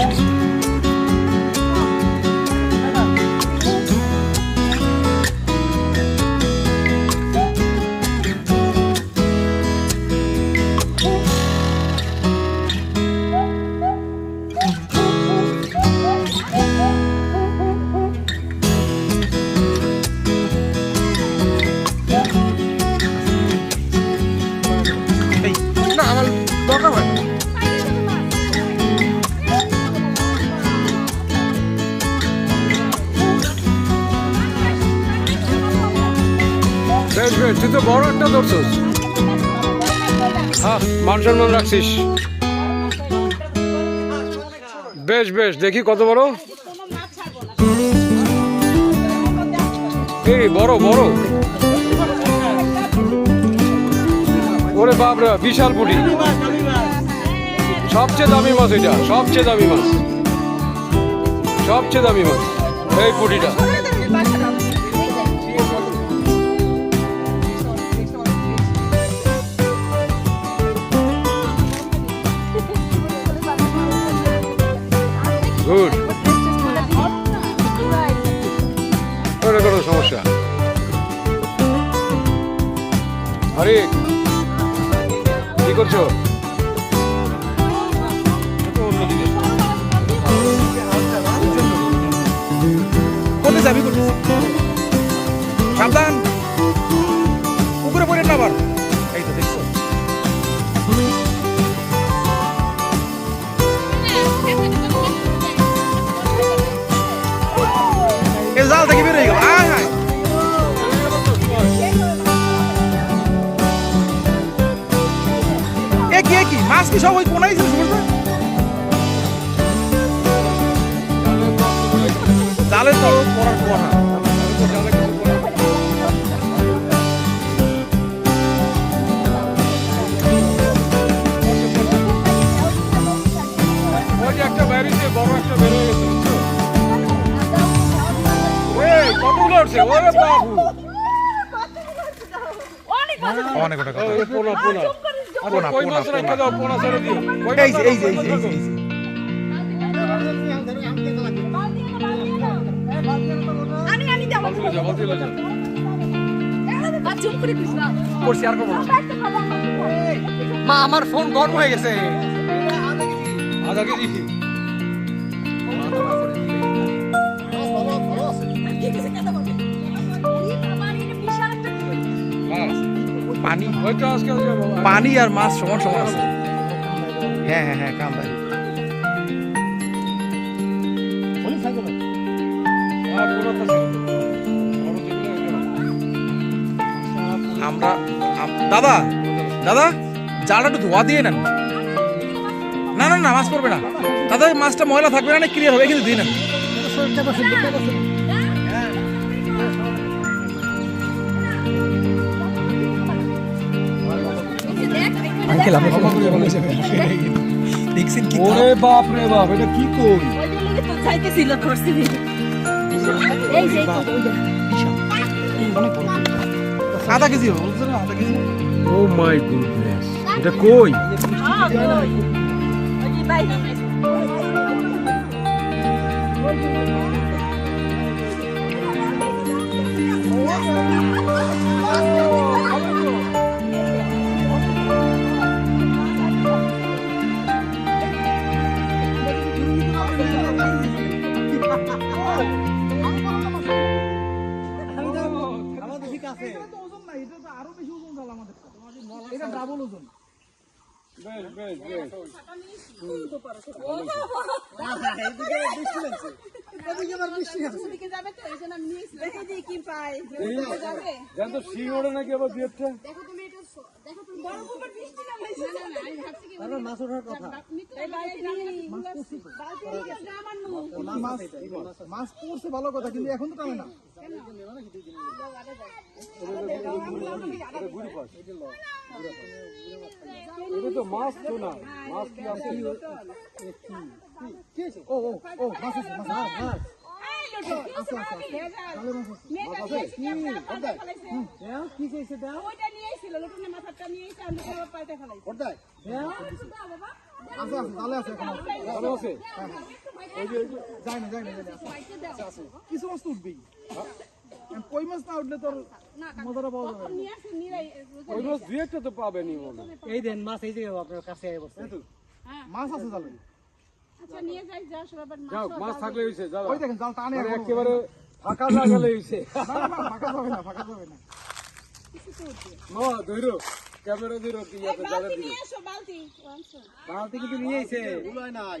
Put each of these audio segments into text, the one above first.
Podcast. বেশ বেশ, তুই তো বড় একটা ধরছিস। হ্যাঁ মান রাখছিস। বেশ বেশ, দেখি কত বড়। এই, বড় বড়। ওরে বাপরে, বিশাল পুটি। সবচেয়ে দামি মাছ এটা, সবচেয়ে দামি মাছ। সবচেয়ে দামি মাছ, এই পুটিটা। গুড। কোনো কোনো সমস্যা। আরে কি করছ? কোথায় যাবি সাবধান। কি এ কি মাছ কি সব ওই কোনায় ছিল সমুদ্রে জালে তো পড়ার কথা। অনেক কথা। ওই পোনা পোনা পোনা, ছেড়ে দিও এই যে এই যে এই যে করছি আর করব মা আমার ফোন গরম হয়ে গেছে আধা কেজি পানি আর মাছ সমান সমান আছে। হ্যাঁ হ্যাঁ হ্যাঁ ওইগুলো। আমরা দাদা দাদা, জালটা একটু ধোয়া দিয়ে নেন। না না না, মাছ পড়বে না। দাদা, মাছটা ময়লা থাকবে না ক্লিয়ার হবে কিন্তু দিয়ে নেন। আঙ্কেল আপনি দেখছেন কি ওরে বাপ রে বাপ এটা কি কই? চাইতেছিল ধরছি এই যে আধা কেজি হবে বুঝছেন না? আধা কেজি ও মাই গুডনেস। এটা কই? বেশ বেশ ডাবল ওজন। আবার দুয়েরটা দেখো তুমি মাছ ওঠার কথা। মাছ পড়ছে ভালো কথা কিন্তু এখন তো টানে না। তো মাছ তো না। মাছ কি আছে ও ও ও মাছ আছে মাছ মাছ কিছু মাছ তো উঠবেই কই মাছ না উঠলে তোর মজাটা পাওয়া যাবে ওই মাছ তো পাবেনি এই দেন মাছ এই যে আপনার কাছে মাছ আছে জালে মাছ থাকলে হইছে যাও। ওই দেখেন জাল টানে। একেবারে ফাঁকা জায়গা হইছে। না, না, না, ফাঁকা যাবে না ফাঁকা যাবে না ও ক্যামেরা আছে যাদের বালতি কিন্তু নিয়ে এসে। নাই।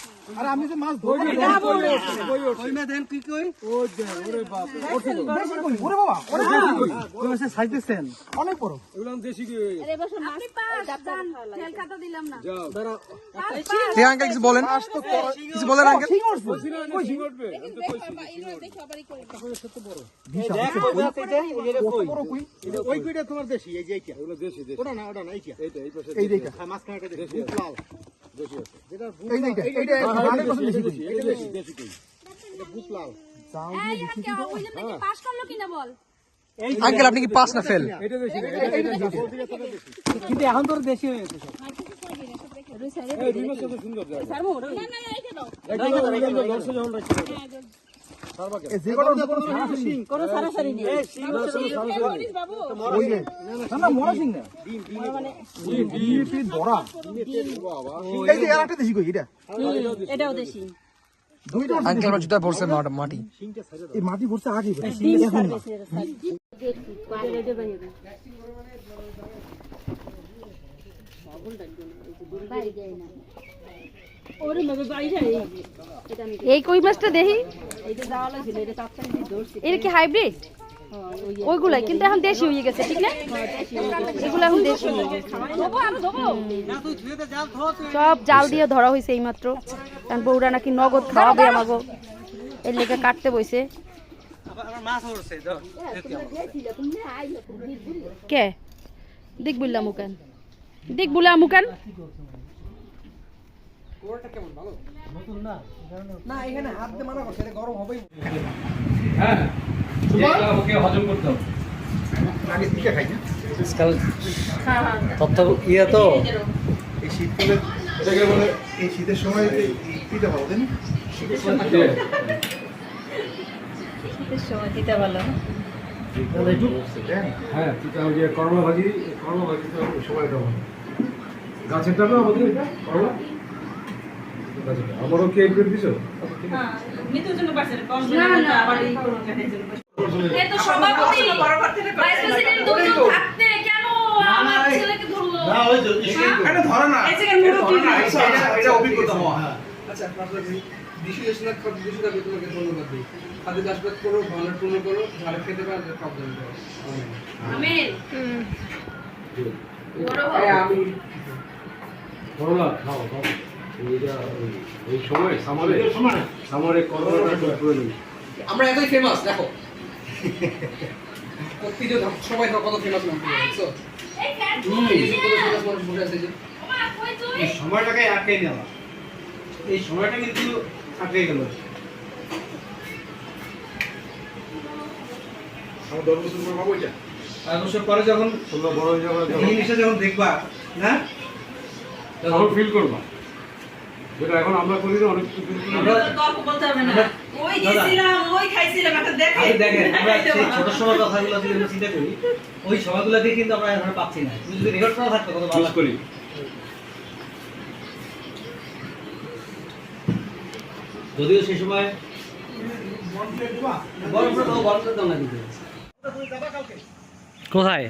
আরে আমি যে মাছ ধরি কই মাছ দেন কি কই? ওরে বাপ ওরে বাবা ওরে কই মাছের সাইজ দেখছেন অনেক বড়। এগুলো দেশি কি? আপনি পাস যান তেল খাতা দিলাম না। যাও। হে আঙ্কেল কিছু বলেন? কিছু বলেন আঙ্কেল? কই শিঙটবে দেখো আবারই করে। ওই কুইটা তোমার দেশি এই যে এইটা। এগুলো দেশি দেশি। ওটা না ওটা না এইটা। এইটা এই পাশে এই দেখা হ্যাঁ মাঝখানে দেশি লাল আছে এই বেশি এটা দেশি কই এটা বুট লাল এই পাস করল কিনা বল? আঙ্কেল আপনি কি পাস না ফেল? এটা এটা এটা কিন্তু এখন তোর দেশি হয়ে গেছে। এই দুই মাস কত সুন্দর জায়গা। না না না এইটা দাও এইটা দাও দর্শক যখন রাখছে পড়ছে মাটি এই মাটি পড়ছে আগে এখন এই কই মাছটা দেখি এটা কি হাইব্রিড ওইগুলা কিন্তু এখন দেশি হয়ে গেছে, ঠিক না? এগুলো এখন দেশি সব জাল দিয়ে ধরা হয়েছে এইমাত্র। কারণ বউরা নাকি নগদ খাওয়াবে আমাগো। এর লেগে কাটতে বইছে। কে? মাছ উঠছে ধর কে দিক বুল্লা না এখানে হাত দিয়ে মানা করছে এটা গরম হবেই। তথ্য ইয়ে তো। এই শীতকালে এটাকে বলে এই শীতের সময় এই পিঠা ভালো তাই না? হ্যাঁ এটা ওই যে করলা ভাজি করলা ভাজি তো সময়টা ভালো গাছেরটা না আমাদের করলা। আমারও কি এক প্লেট দিছো আচ্ছা করো ভালো করো খেতে পারো করো আমি করলা খাও খাও এইটা ওই- ওই সময় সামারে সামারে করলাটা খুব প্রয়োজন আমরা এতই ফেমাস দেখো। ঐতিহ্য ধ- সবাই কত ফেমাস মানুষ বুঝছ? এই সময়টাকে আটকে নেওয়া। এই সময়টা কিন্তু আটকে গেল। আমার দশ বছর পর পাবো এটা। পাঁচ বছর পরে যখন তোমরা বড় হয়ে যাবে যখন দেখবা না? তখন ফিল করবা। যেটা এখন আমরা করি না অনেক কিছু ফিল করি বলতে হবে না। ওই গেছিলাম ওই খাইছিলাম একটা দেখাই দেখেন আমরা সেই ছোট সময় কথাগুলো যদি আমরা চিন্তা করি ওই কিন্তু আমরা এখন পাচ্ছি না। তুমি যদি রেকর্ড করা থাকতো কত ভালো করি। যদিও সেই সময় কোথায়?